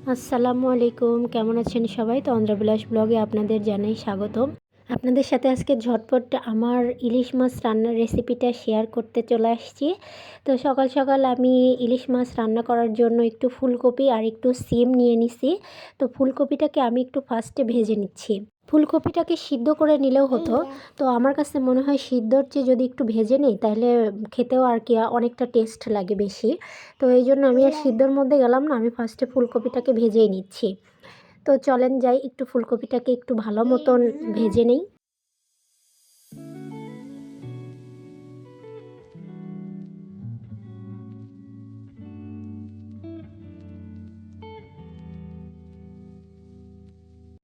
আসসালামু আলাইকুম, কেমন আছেন সবাই? তো অন্ধ্রবিলাস ব্লগে আপনাদের জানাই স্বাগতম। আপনাদের সাথে আজকে ঝটপট আমার ইলিশ মাছ রান্নার রেসিপিটা শেয়ার করতে চলে আসছি। তো সকাল সকাল আমি ইলিশ মাছ রান্না করার জন্য একটু ফুলকপি আর একটু সিম নিয়ে নিছি। তো ফুলকপিটাকে আমি একটু ফার্স্টে ভেজে নিচ্ছি। ফুলকপিটাকে সিদ্ধ করে নিলেও হতো। তো আমার কাছে মনে হয় সিদ্ধর চেয়ে যদি একটু ভেজে নিই তাহলে খেতেও আর কি অনেকটা টেস্ট লাগে বেশি। তো এই জন্য আমি আর সিদ্ধর মধ্যে গেলাম না আমি ফার্স্টে ফুলকপিটাকে ভেজেই নিচ্ছি। তো চলেন যাই একটু ফুলকপিটাকে একটু ভালো মতন ভেজে নেই।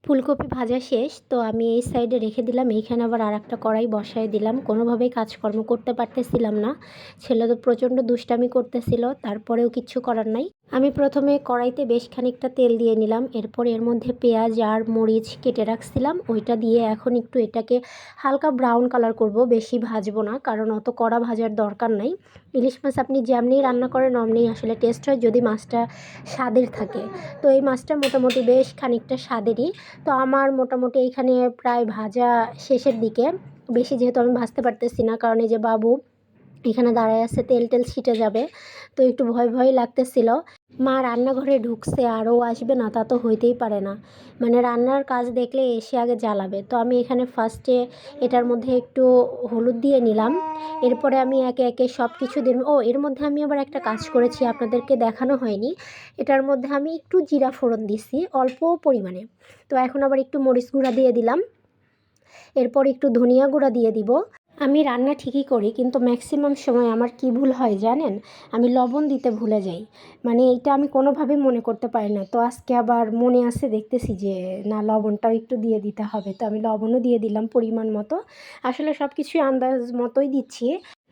ফুলকপি ভাজা শেষ, তো আমি এই সাইডে রেখে দিলাম। এইখানে আবার আর একটা কড়াই বসায় দিলাম। কোনোভাবেই কাজকর্ম করতে পারতেছিলাম না। ছেলে তো প্রচণ্ড দুষ্টামি করতেছিল, তারপরেও কিচ্ছু করার নাই। আমি প্রথমে কড়াইতে বেশ খানিকটা তেল দিয়ে নিলাম, এরপর এর মধ্যে পেঁয়াজ আর মরিচ কেটে রাখছিলাম। ওইটা দিয়ে এখন একটু এটাকে হালকা ব্রাউন কালার করব, বেশি ভাজবো না, কারণ অত কড়া ভাজার দরকার নাই। ইলিশ মাছ আপনি যেমনি রান্না করেন, অমনি আসলে টেস্ট হয় যদি মাছটা স্বাদের থাকে। তো এই মাছটা মোটামুটি বেশ খানিকটা স্বাদেরই। তো আমার মোটামুটি এইখানে প্রায় ভাজা শেষের দিকে। বেশি যেহেতু আমি ভাজতে পারতেছি না, কারণ এই যে বাবু এখানে দাঁড়ায় আছে, তেল টেল ছিটে যাবে। তো একটু ভয় ভয় লাগতেছিল। মা রান্নাঘরে ঢুকছে, আরও আসবে না, তা তো হইতেই পারে না। মানে রান্নার কাজ দেখলে এসে আগে জ্বালাবে। তো আমি এখানে ফার্স্টে এটার মধ্যে একটু হলুদ দিয়ে নিলাম। এরপরে আমি একে একে সব কিছু দিন ও, এর মধ্যে আমি আবার একটা কাজ করেছি, আপনাদেরকে দেখানো হয়নি। এটার মধ্যে আমি একটু জিরা ফোড়ন দিছি, অল্প পরিমাণে। তো এখন আবার একটু মরিচ গুঁড়া দিয়ে দিলাম। এরপর একটু ধনিয়া গুঁড়া দিয়ে দিব। আমি রান্না ঠিকই করি, কিন্তু ম্যাক্সিমাম সময় আমার কি ভুল হয় জানেন? আমি লবণ দিতে ভুলে যাই। মানে এটা আমি কোনোভাবেই মনে করতে পারি না। তো আজকে আবার মনে আসে দেখতেছি যে, না, লবণটাও একটু দিয়ে দিতে হবে। তো আমি লবণও দিয়ে দিলাম পরিমাণ মতো। আসলে সব কিছুই আন্দাজ মতোই দিচ্ছি।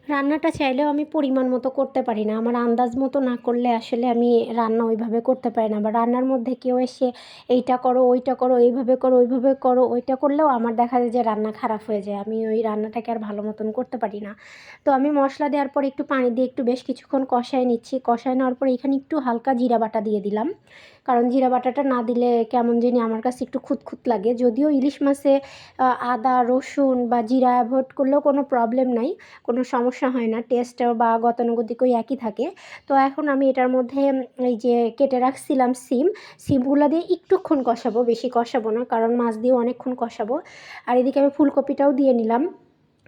রান্নাটা চাইলেও আমি পরিমাণ মতো করতে পারি না। আমার আন্দাজ মতো না করলে আসলে আমি রান্না ওইভাবে করতে পারি না। বা রান্নার মধ্যে কেউ এসে এইটা করো, ওইটা করো, এইভাবে করো, ওইভাবে করো, ওইটা করলেও আমার দেখা যায় যে রান্না খারাপ হয়ে যায়। আমি ওই রান্নাটাকে আর ভালো মতন করতে পারি না। তো আমি মশলা দেওয়ার পর একটু পানি দিয়ে একটু বেশ কিছুক্ষণ কষায় নিচ্ছি। কষায় নেওয়ার পর এখানে একটু হালকা জিরা বাটা দিয়ে দিলাম। কারণ জিরা বাটাটা না দিলে কেমন জানি আমার কাছে একটু খুঁতখুত লাগে। যদিও ইলিশ মাছে আদা, রসুন বা জিরা অ্যাভয়েড করলেও কোনো প্রবলেম নাই, কোনো সমস্যা হয় না। টেস্ট বা গতানুগতিক ওই একই থাকে। তো এখন আমি এটার মধ্যে এই যে কেটে রাখছিলাম সিম, সিমগুলো দিয়ে একটুক্ষণ কষাবো, বেশি কষাবো না, কারণ মাছ দিয়ে অনেকক্ষণ কষাবো। আর এদিকে আমি ফুলকপিটাও দিয়ে নিলাম,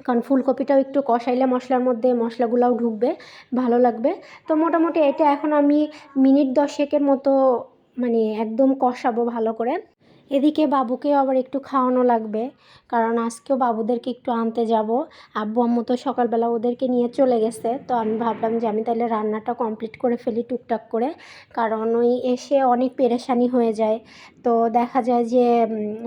কারণ ফুলকপিটাও একটু কষাইলে মশলার মধ্যে মশলাগুলোও ঢুকবে, ভালো লাগবে। তো মোটামুটি এটা এখন আমি মিনিট দশেকের মতো মানে একদম কষাবো ভালো করে। এদিকে বাবুকেও আবার একটু খাওয়ানো লাগবে, কারণ আজকেও বাবুদেরকে একটু আনতে যাব। আব্বু আম্মু তো সকালবেলা ওদেরকে নিয়ে চলে গেছে, তো আমি ভাবলাম যে আমি তাহলে রান্নাটা কমপ্লিট করে ফেলি টুকটাক করে, কারণ ওই এসে অনেক পেরেশানি হয়ে যায়। তো দেখা যায় যে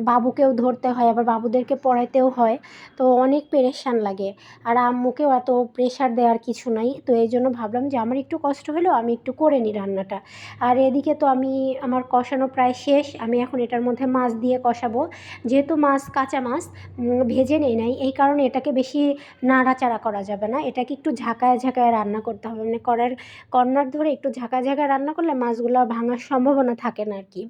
বাবুকেও ধরতে হয়, আবার বাবুদেরকে পড়াইতেও হয়। তো অনেক পেরেশান লাগে। আর আম্মুকেও এত প্রেশার দেওয়ার কিছু নাই। তো এই জন্য ভাবলাম যে, আমার একটু কষ্ট হলেও আমি একটু করে নিই রান্নাটা। আর এদিকে তো আমি, আমার কষানো প্রায় শেষ। আমি এখন এটার মধ্যে মাছ দিয়ে কষাবো। যেহেতু মাছ কাঁচা মাছ ভেজে নেই নাই। এই কারণে এটাকে বেশি নাড়াচাড়া করা যাবে না। এটাকে একটু ঝাঁকায় ঝাঁকায় রান্না করতে হবে। মানে করার কর্নার ধরে একটু ঝাঁকা ঝাঁকায় রান্না করলে মাছগুলো ভাঙার সম্ভাবনা থাকে না আর কি।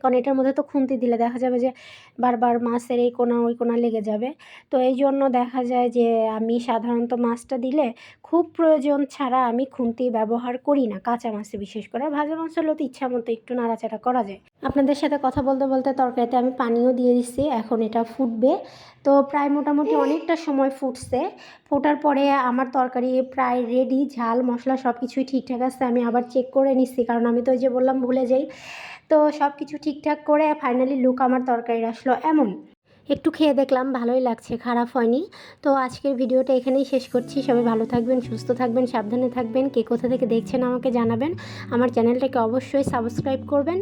কারণ এটার মধ্যে তো খুন্তি দিলে দেখা যাবে যে বারবার মাছের এই কোনা, ওই কোনা লেগে যাবে। তো এই জন্য দেখা যায় যে আমি সাধারণত মাছটা দিলে খুব প্রয়োজন ছাড়া আমি খুন্তি ব্যবহার করি না, কাঁচা মাছে বিশেষ করে। ভাজা মাছ হলেও তো ইচ্ছা মতো একটু নাড়াচাড়া করা যায়। আপনাদের সাথে কথা বলতে বলতে তরকারিতে আমি পানিও দিয়ে দিচ্ছি এখন এটা ফুটবে। তো প্রায় মোটামুটি অনেকটা সময় ফুটছে। ফোটার পরে আমার তরকারি প্রায় রেডি ঝাল, মশলা সব কিছুই ঠিকঠাক আছে, আমি আবার চেক করে নিচ্ছি কারণ আমি তো ওই যে বললাম ভুলে যাই। তো সব কিছু ঠিকঠাক করে ফাইনালি লুক আমার তরকারির আসলো এমন। একটু খেয়ে দেখলাম, ভালোই লাগছে, খারাপ হয়নি। তো আজকের ভিডিওটা এখানেই শেষ করছি, সবাই ভালো থাকবেন, সুস্থ থাকবেন, সাবধানে থাকবেন, কে কোথা থেকে দেখছেন আমাকে জানাবেন। আমার চ্যানেলটাকে অবশ্যই সাবস্ক্রাইব করবেন।